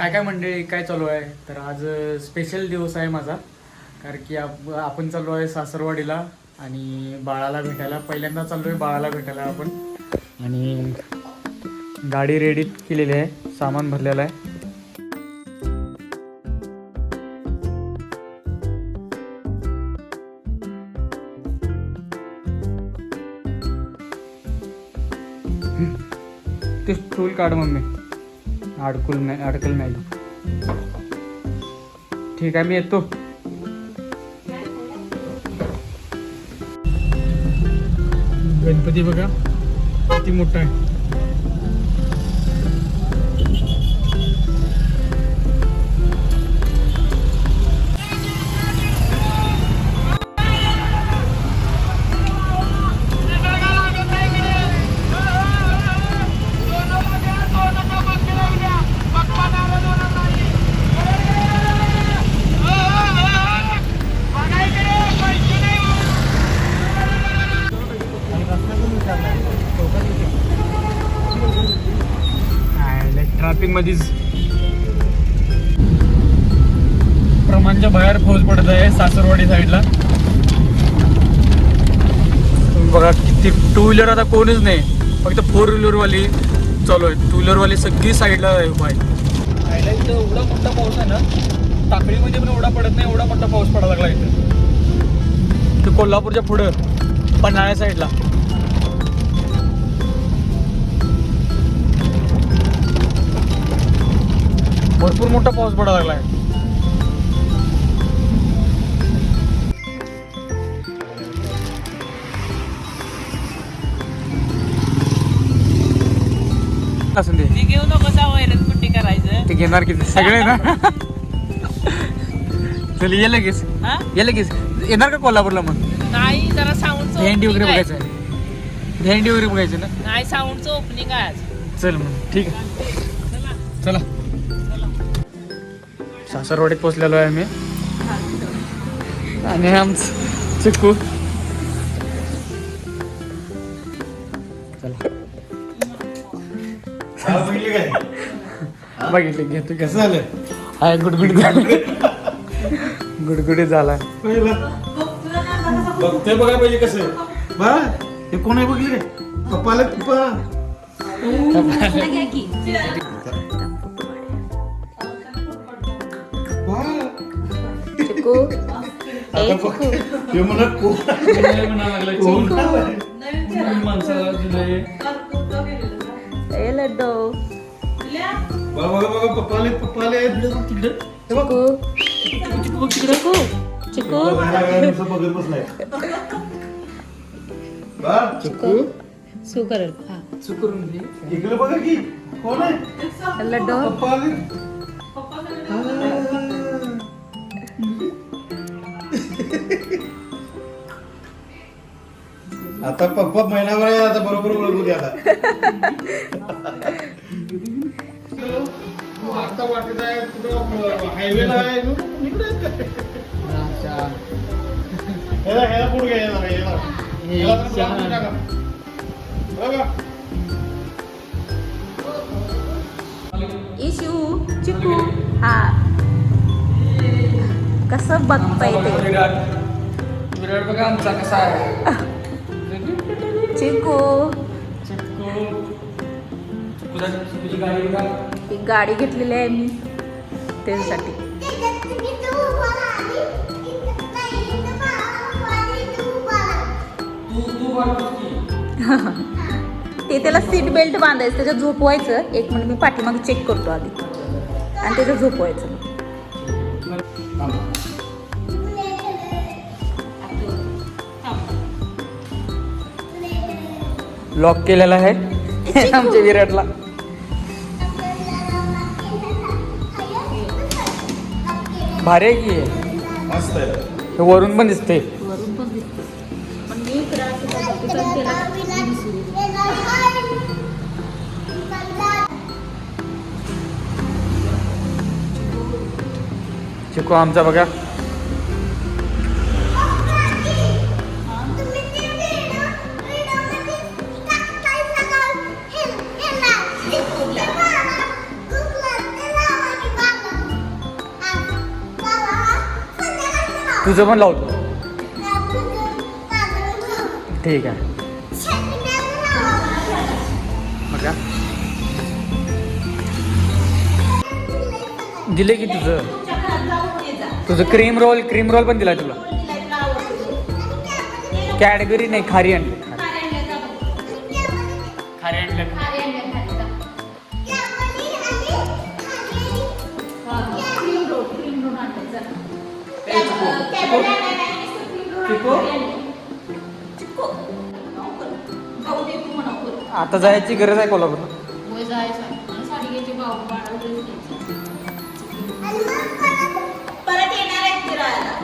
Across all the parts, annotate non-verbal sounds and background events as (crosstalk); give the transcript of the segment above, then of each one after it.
काय काय मंडळी काय चालू आहे? तर आज स्पेशल दिवस आहे माझा. कारण की आप आपण चाललो आहे सासरवाडीला आणि बाळाला भेटायला. पहिल्यांदा चाललो आहे बाळाला भेटायला आपण. आणि गाडी रेडी केलेली आहे. सामान भरलेलं आहे. ते स्टूल काढ मम्मी. अडकुल मॅ अडकल मॅडम ठीक आहे मी येतो. गणपती बघा किती मोठा आहे. ट्रॅफिक मध्येच. प्रमाणच्या बाहेर फौज पडत आहे सासरवाडी साईडला बघा किती टू व्हीलर आता कोणीच नाही. फक्त फोर व्हीलर वाली चालू आहे. टू व्हीलर वाली सगळी साईडला आहे इथं एवढा मोठा पाऊस आहे ना टाकळीमध्ये पण एवढा पडत नाही एवढा मोठा पाऊस पडायला लागला इथं. ते कोल्हापूरच्या पुढं पन्हाळ्या साईडला भरपूर मोठा पाऊस पडायला असं दे ती घेऊ नको वैरण कुट्टी करायचं. ते घेणार किती सगळे ना? चल ये लगेच. हा? ये लगेच. येणार का कोल्हापूरला मग? नाही जरा साऊंडचं भेंडी वगैरे आहे. बघायचं आहे. भेंडी वगैरे बघायचं ना? नाही साऊंडचं ओपनिंग आहे आज. चल मग ठीक आहे. चला. चला. सासरवाडीत पोचलेलो आहे आम्ही आणि आमचं चिक्कू चला बघितले घेतो कसं झालं हाय गुडगुडी झाला गुडगुडी झाला बघतोय बघा पाहिजे कसं बा हे कोण आहे बघले पप्पाला पप्पा चिकू ए. हे? ए लड्डू. बघा बघा बघा. चिकू. चिकू चिकू बघायला लागला, नुसतं बघत बसलाय. बा, चिकू. सू करेल. हा. इकडे बघा की. कोण आहे? लड्डू. पप्पा आले आता पप्पा महिनाभर आहे, आता बरोबर ओळखू द्या आता आता वाटत आहे कुठं हायवेला आहे इकडे आहेत का? ह्याला ह्याला पुढे घ्या ह्याला ह्याला ह्याला तर लांब टाका. बघा इशू चिकू हा कसं बघताय ते विराट विराट बघा आमचा कसा आहे चिकू. चिक्कूची गाडी ही घेतलेली आहे मी त्याच्यासाठी तू त्याला सीट बेल्ट बांधायचं त्याच्यात झोपवायचं. एक मिनिट मी पाठीमागे चेक करतो आधी. आणि त्याच्यात झोपवायचं. लॉक केलेला आहे. (laughs) आमच्या विराटला. भारी आहे की? हे. मस्त आहे. हे वरून पण दिसते वरून पण दिसते पण मी इकडं असं बघते, पण त्याला दिसू दे. चिकू आमचा बघा. तुझं पण लावतो. ठीक आहे. बघा. दिले की तुझं. तुझं क्रीम रोल क्रीम रोल पण दिला तुला. कॅडबरी नाही खारी आणली. आता जायची गरज आहे कोल्हापूरला परत येणार फिरायला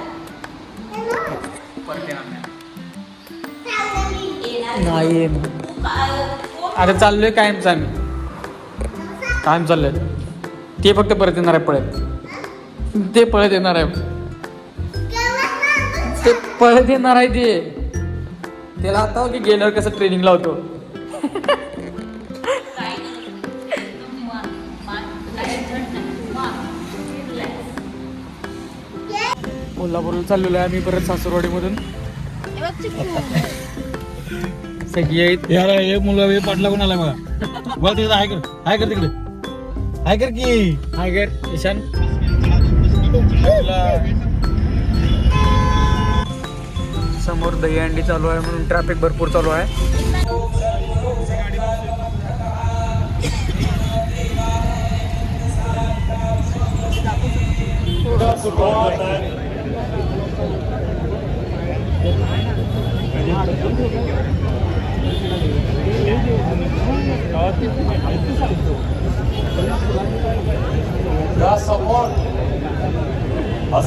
नाही तू काय- आता चाललोय कायमच आम्ही कायम चाललोय ते फक्त परत येणार आहे पळत ते पळत येणार आहे ते पळत येणार आहे ते. त्याला आता की गेल्यावर कसं ट्रेनिंग लावतो. कोल्हापूरला चाललेलो आहे आम्ही परत सासरवाडीमधून. सगळी आहेत. यार हे मुलं हे पाटला कोण आलाय बघा? बघ तिकडे हाय कर हाय कर तिकडे. हाय कर की. हाय गर ईशान. समोर दहीहंडी चालू आहे म्हणून ट्रॅफिक भरपूर चालू आहे.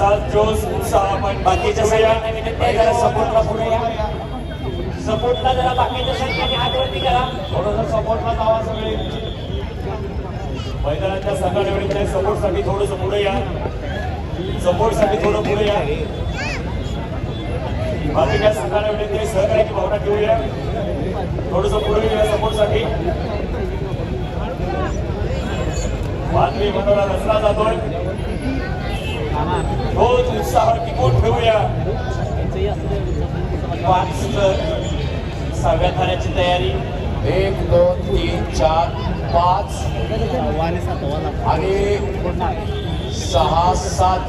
या समोर पण जोश उत्साह आपण बाकीच्या जरा सपोर्टला पुढे या. सपोर्टला जरा बाकीच्या सगळ्यांनी हात वरती करा. थोडंसं सपोर्टला जावा सगळे. मैदानाच्या संघटनेच्या सपोर्टसाठी थोडंसं पुढे या. सपोर्टसाठी थोडं पुढे या. बाकीच्या संघटनेचे सहकार्याची भावना ठेवूया. थोडंसं पुढे या सपोर्टसाठी. बातमी मनोरा रचला जातोय. तोच उत्साह टिकून ठेवूया. पाच सहाव्या थाण्याची तयारी. एक दोन तीन चार पाच. आणि सहा सात.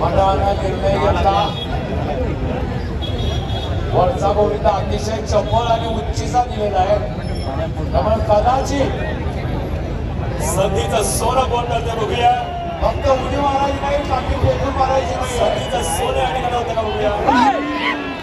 मंडळाला निर्णय घेतला. वरचा गोविंदा अतिशय चपळ आणि उच्चीचा दिलेला आहे. त्यामुळे कदाचित संधीचं सोनं कोण करतं बघूया. फक्त उडी मारायची नाही बाकी फेकून मारायची नाही. संधीचं सोनं आणि होतं का बघूया.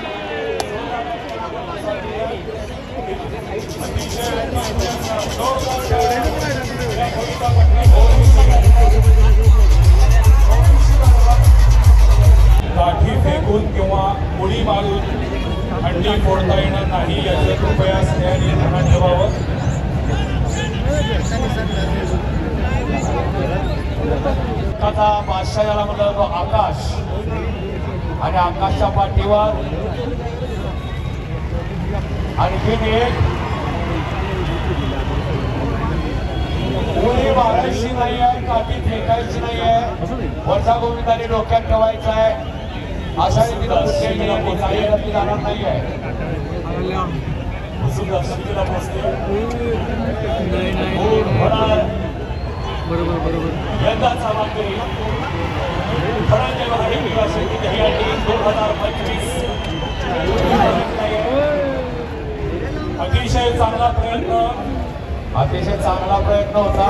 काठी फेकून किंवा उडी मारून हंडी फोडता येणार नाही याचं कृपया स्नेहाने ध्यानात ठेवावं. आता बादशाह याला म्हणलं जातो आकाश. आणि आकाशच्या पाठीवर आणखीन एक कोणी मारायची नाही आहे काठी फेकायची नाही आहे वरचा गोविंदाने डोक्यात ठेवायचा आहे अशा रीतीनं कुठल्याही जाणार नाही आहे दर्शनीला पोचते ऊर बरोबर बरोबर यंदाचा दोन हजार पंचवीस अतिशय चांगला प्रयत्न. अतिशय चांगला प्रयत्न होता.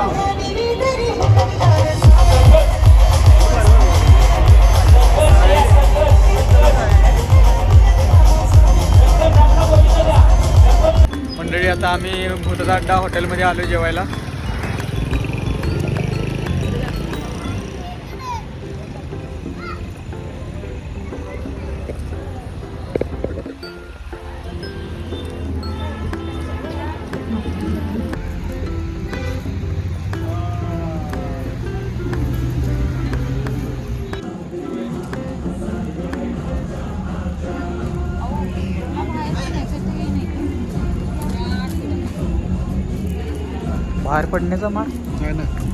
आम्ही भूतदाड्डा हॉटेलमध्ये आलो जेवायला. बाहेर पडण्याचा मार्ग? हो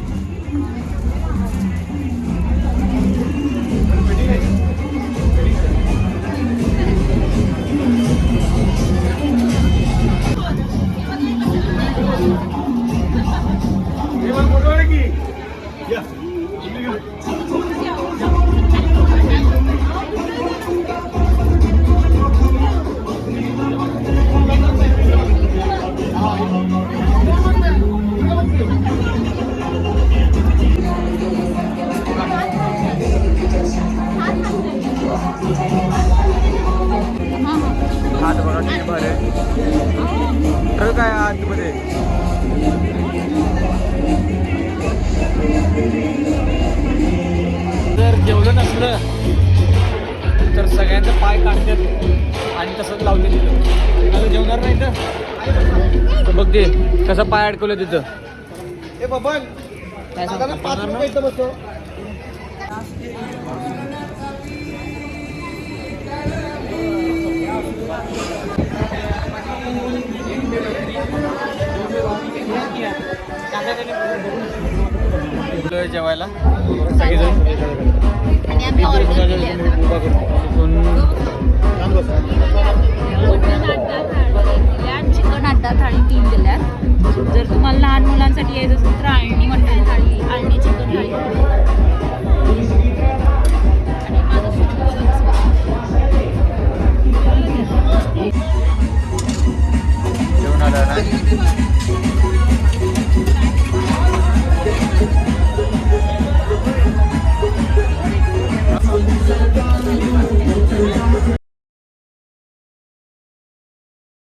नसलं तर सगळ्यांचं पाय काढतात आणि तसंच लावते तिथं. आता जेवणार नाही तर तर बघ ते कसं पाय अडकवलं तिथं. ए बाबा जेवायला? सगळेजण? आणि आम्ही ऑर्डर केली आता कोण चिकन अड्डा थाळी तीन दिल्यात. जर तुम्हाला लहान मुलांसाठी यायचं असेल तर आळणी मटण थाळी आळणी चिकन थाळी.